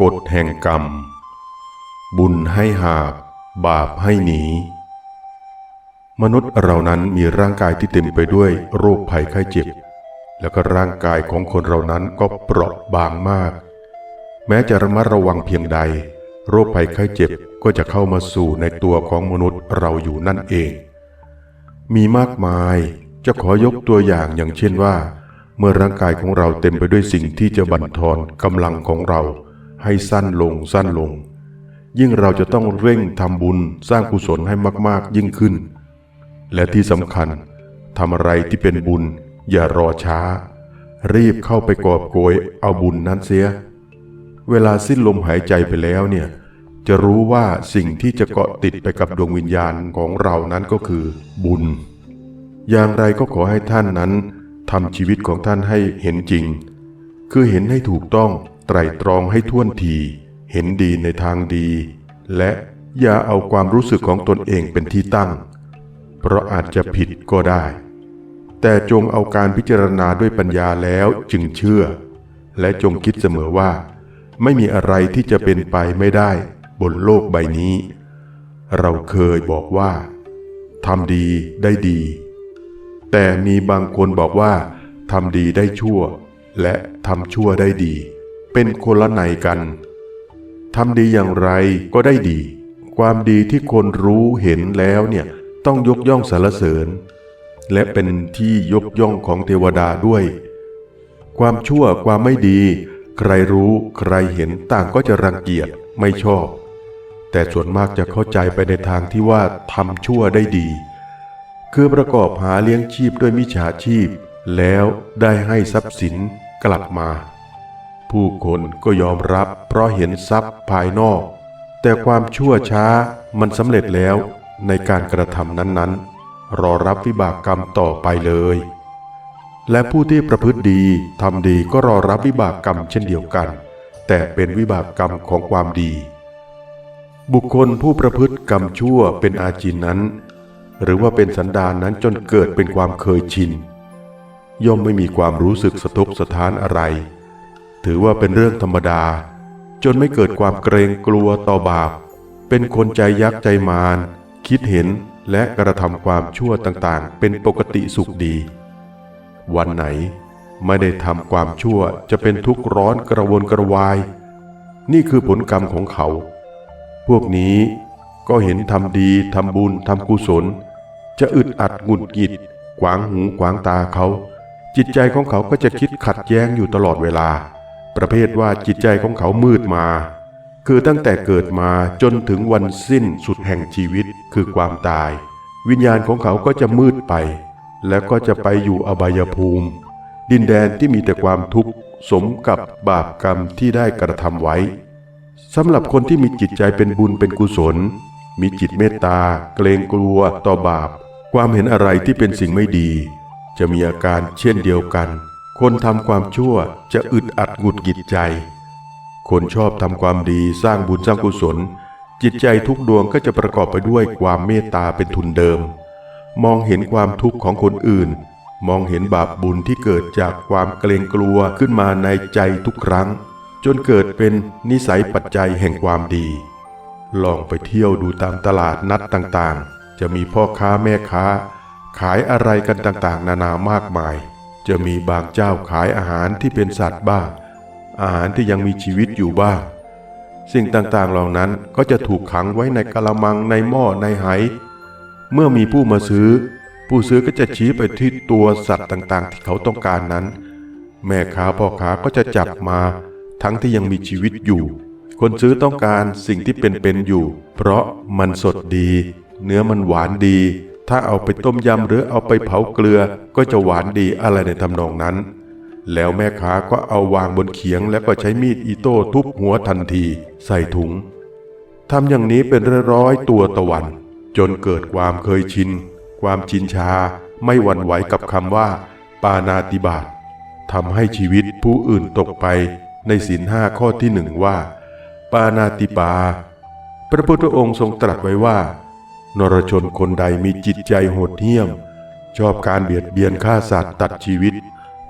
กฎแห่งกรรม บุญให้หาบ บาปให้หนี มนุษย์เรานั้นมีร่างกายที่เต็มไปด้วยโรคภัยไข้เจ็บ แล้วก็ร่างกายของคนเรานั้นก็เปราะบางมาก แม้จะระมัดระวังเพียงใด โรคภัยไข้เจ็บก็จะเข้ามาสู่ในตัวของมนุษย์เราอยู่นั่นเอง มีมากมายจะขอยกตัวอย่างอย่างเช่นว่า เมื่อร่างกายของเราเต็มไปด้วยสิ่งที่จะบั่นทอนกำลังของเรา ให้สั้นลงสั้นลง ยิ่งเราจะต้องเร่งทำบุญสร้างกุศลให้มาก ๆ ยิ่งขึ้น และที่สำคัญทำอะไรที่เป็นบุญอย่ารอช้า รีบเข้าไปกอบโกยเอาบุญนั้นเสีย เวลาสิ้นลมหายใจไปแล้วเนี่ยจะรู้ว่าสิ่งที่จะเกาะติดไปกับดวงวิญญาณของเรานั้นก็คือบุญ อย่างไรก็ขอให้ท่านนั้นทำชีวิตของท่านให้เห็นจริง คือเห็นให้ถูกต้อง ไตรตรองให้ท่วนที เห็นดีในทางดี และอย่าเอาความรู้สึกของตนเองเป็นที่ตั้ง เพราะอาจจะผิดก็ได้ แต่จงเอาการพิจารณาด้วยปัญญาแล้วจึงเชื่อ และจงคิดเสมอว่า ไม่มีอะไรที่จะเป็นไปไม่ได้บนโลกใบนี้ เราเคยบอกว่าทำดีได้ดี แต่มีบางคนบอกว่าทำดีได้ชั่ว และทำชั่วได้ดี เป็นคนละไหนกันทำดีอย่างไรก็ได้ดี ความดีที่คนรู้เห็นแล้วเนี่ยต้องยกย่องสรรเสริญ และเป็นที่ยกย่องของเทวดาด้วย ความชั่วความไม่ดี ใครรู้ใครเห็นต่างก็จะรังเกียจไม่ชอบ แต่ส่วนมากจะเข้าใจไปในทางที่ว่าทำชั่วได้ดี คือประกอบหาเลี้ยงชีพด้วยมิจฉาชีพ แล้วได้ให้ทรัพย์สินกลับมา ผู้คนก็ยอมรับเพราะเห็นทรัพย์ภายนอก แต่ความชั่วช้ามันสำเร็จแล้วในการกระทำนั้นๆ รอรับวิบากกรรมต่อไปเลย และผู้ที่ประพฤติดีทำดีก็รอรับวิบากกรรมเช่นเดียวกัน แต่เป็นวิบากกรรมของความดี บุคคลผู้ประพฤติกรรมชั่วเป็นอาจินนั้น หรือว่าเป็นสันดานนั้นจนเกิดเป็นความเคยชิน ย่อมไม่มีความรู้สึกสะทกสะท้านอะไร ถือว่าเป็นเรื่องธรรมดา จนไม่เกิดความเกรงกลัวต่อบาป เป็นคนใจยักษ์ใจมาร คิดเห็นและกระทำความชั่วต่างๆ เป็นปกติสุขดี วันไหนไม่ได้ทำความชั่วจะเป็นทุกข์ร้อนกระวนกระวาย นี่คือผลกรรมของเขา พวกนี้ก็เห็นทำดีทำบุญทำกุศล จะอึดอัดหงุดหงิดขวางหูขวางตาเขา จิตใจของเขาก็จะคิดขัดแย้งอยู่ตลอดเวลา ประเภทว่าจิตใจของเขามืดมา คือตั้งแต่เกิดมาจนถึงวันสิ้นสุดแห่งชีวิตคือความตาย วิญญาณของเขาก็จะมืดไป แล้วก็จะไปอยู่อบายภูมิ ดินแดนที่มีแต่ความทุกข์สมกับบาปกรรมที่ได้กระทำไว้สำหรับคนที่มีจิตใจเป็นบุญเป็นกุศล มีจิตเมตตา เกรงกลัวต่อบาป ความเห็นอะไรที่เป็นสิ่งไม่ดี จะมีอาการเช่นเดียวกัน คนทำความชั่วจะอึดอัดหงุดหงิดใจ คนชอบทำความดีสร้างบุญสร้างกุศล จิตใจทุกดวงก็จะประกอบไปด้วยความเมตตาเป็นทุนเดิม มองเห็นความทุกข์ของคนอื่น มองเห็นบาปบุญที่เกิดจากความเกรงกลัวขึ้นมาในใจทุกครั้ง จนเกิดเป็นนิสัยปัจจัยแห่งความดี ลองไปเที่ยวดูตามตลาดนัดต่างๆ จะมีพ่อค้าแม่ค้า ขายอะไรกันต่างๆ นานามากมาย จะมีบางเจ้าขายอาหารที่เป็นสัตว์บ้าง อาหารที่ยังมีชีวิตอยู่บ้าง สิ่งต่างๆเหล่านั้นก็จะถูกขังไว้ในกะละมังในหม้อในไห เมื่อมีผู้มาซื้อ ผู้ซื้อก็จะชี้ไปที่ตัวสัตว์ต่างๆ ที่เขาต้องการนั้น แม่ค้าพ่อค้าก็จะจับมาทั้งที่ยังมีชีวิตอยู่ คนซื้อต้องการสิ่งที่เป็นๆอยู่ เพราะมันสดดี เนื้อมันหวานดี ถ้าเอาไปต้มยำหรือเอาไปเผาเกลือก็จะหวานดีอะไรในทำนองนั้น แล้วแม่ค้าก็เอาวางบนเขียง แล้วก็ใช้มีดอิโต้ทุบหัวทันที ใส่ถุงทำอย่างนี้เป็นร้อยตัวตะวัน จนเกิดความเคยชิน ความชินชา ไม่หวั่นไหวกับคำว่า ปานาติบาตทำให้ชีวิตผู้อื่นตกไปในศีลห้าข้อที่หนึ่งว่า ปานาติปา พระพุทธองค์ทรงตรัสไว้ว่า นรชนคนใดมีจิตใจโหดเหี้ยม ชอบการเบียดเบียนฆ่าสัตว์ตัดชีวิต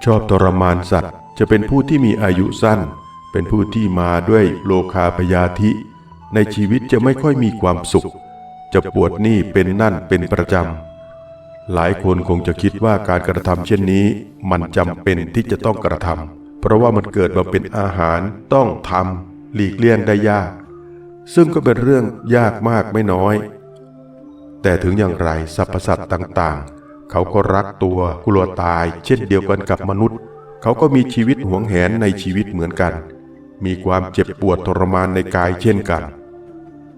ชอบทรมานสัตว์ จะเป็นผู้ที่มีอายุสั้น เป็นผู้ที่มาด้วยโลคาพยาธิ ในชีวิตจะไม่ค่อยมีความสุข จะปวดหนี้เป็นนั่นเป็นประจำ หลายคนคงจะคิดว่าการกระทำเช่นนี้ มันจำเป็นที่จะต้องกระทำเพราะว่ามันเกิดมาเป็นอาหารต้องทำหลีกเลี่ยงได้ยาก ซึ่งก็เป็นเรื่องยากมากไม่น้อย แต่ถึงอย่างไรสรรพสัตว์ต่างๆ เขาก็รักตัวกลัวตาย เช่นเดียวกันกับมนุษย์ เขาก็มีชีวิตหวงแหนในชีวิตเหมือนกัน มีความเจ็บปวดทรมานในกายเช่นกัน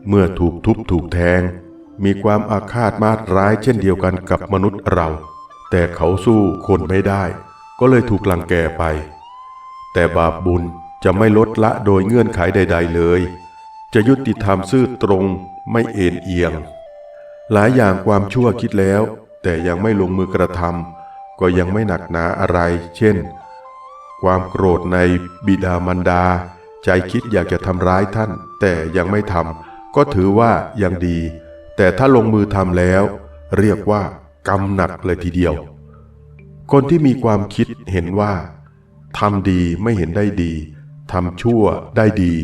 เมื่อถูกทุบถูกแทง มีความอาฆาตมาตร้ายเช่นเดียวกันกับมนุษย์เรา แต่เขาสู้คนไม่ได้ ก็เลยถูกลังแกไป แต่บาปบุญจะไม่ลดละโดยเงื่อนไขใด ๆเลย จะยุติธรรมซื่อตรงไม่เอ็นเอียง หลายอย่างความชั่วคิดแล้ว แต่ยังไม่ลงมือกระทำก็ยังไม่หนักหนาอะไร เช่น ความโกรธในบิดามารดา ใจคิดอยากจะทำร้ายท่าน แต่ยังไม่ทำก็ถือว่ายังดี แต่ถ้าลงมือทำแล้ว เรียกว่ากรรมหนักเลยทีเดียว คนที่มีความคิดเห็นว่าทำดีไม่เห็นได้ดีทำชั่วได้ดี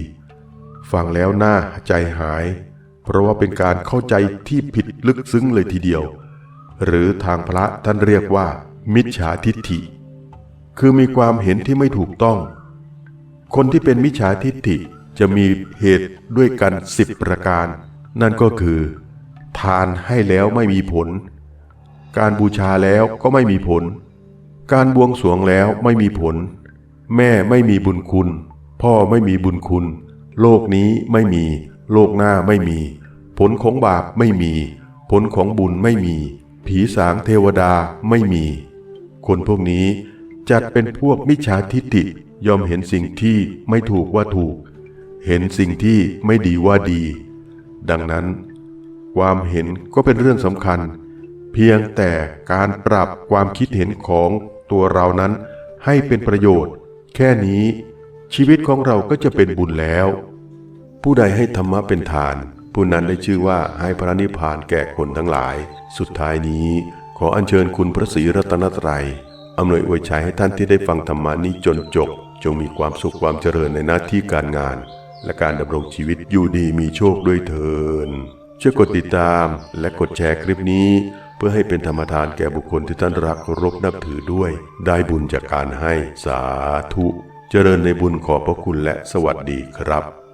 ฟังแล้วหน่าใจหาย เพราะว่าเป็นการเข้าใจที่ผิดลึกซึ้งเลยทีเดียว หรือทางพระท่านเรียกว่า มิจฉาทิฏฐิ คือมีความเห็นที่ไม่ถูกต้อง คนที่เป็นมิจฉาทิฏฐิจะมีเหตุด้วยกันสิบประการ นั่นก็คือ ทานให้แล้วไม่มีผล การบูชาแล้วก็ไม่มีผล การบวงสรวงแล้วไม่มีผล แม่ไม่มีบุญคุณ พ่อไม่มีบุญคุณ โลกนี้ไม่มี โลกหน้าไม่มี ผลของบาปไม่มี ผลของบุญไม่มี ผีสางเทวดาไม่มี คนพวกนี้จัดเป็นพวกมิจฉาทิฏฐิยอมเห็นสิ่งที่ไม่ถูกว่าถูก เห็นสิ่งที่ไม่ดีว่าดี ดังนั้น ความเห็นก็เป็นเรื่องสำคัญ เพียงแต่การปรับความคิดเห็นของตัวเรานั้นให้เป็นประโยชน์ แค่นี้ชีวิตของเราก็จะเป็นบุญแล้ว ผู้ใดให้ธรรมะเป็นทาน ผู้นั้นได้ชื่อว่าให้พระนิพพานแก่คนทั้งหลาย สุดท้ายนี้ ขออัญเชิญคุณพระศรีรัตนตรัยอำนวยอวยชัยให้ท่านที่ได้ฟังธรรมานี้จนจบ จงมีความสุขความเจริญในหน้าที่การงาน และการดำรงชีวิตอยู่ดีมีโชคด้วยเถินช่วยกดติดตามและกดแชร์คลิปนี้ เพื่อให้เป็นธรรมทานแก่บุคคลที่ท่านรักเคารพนับถือด้วย ได้บุญจากการให้สาธุ เจริญในบุญขอบพระคุณและสวัสดีครับ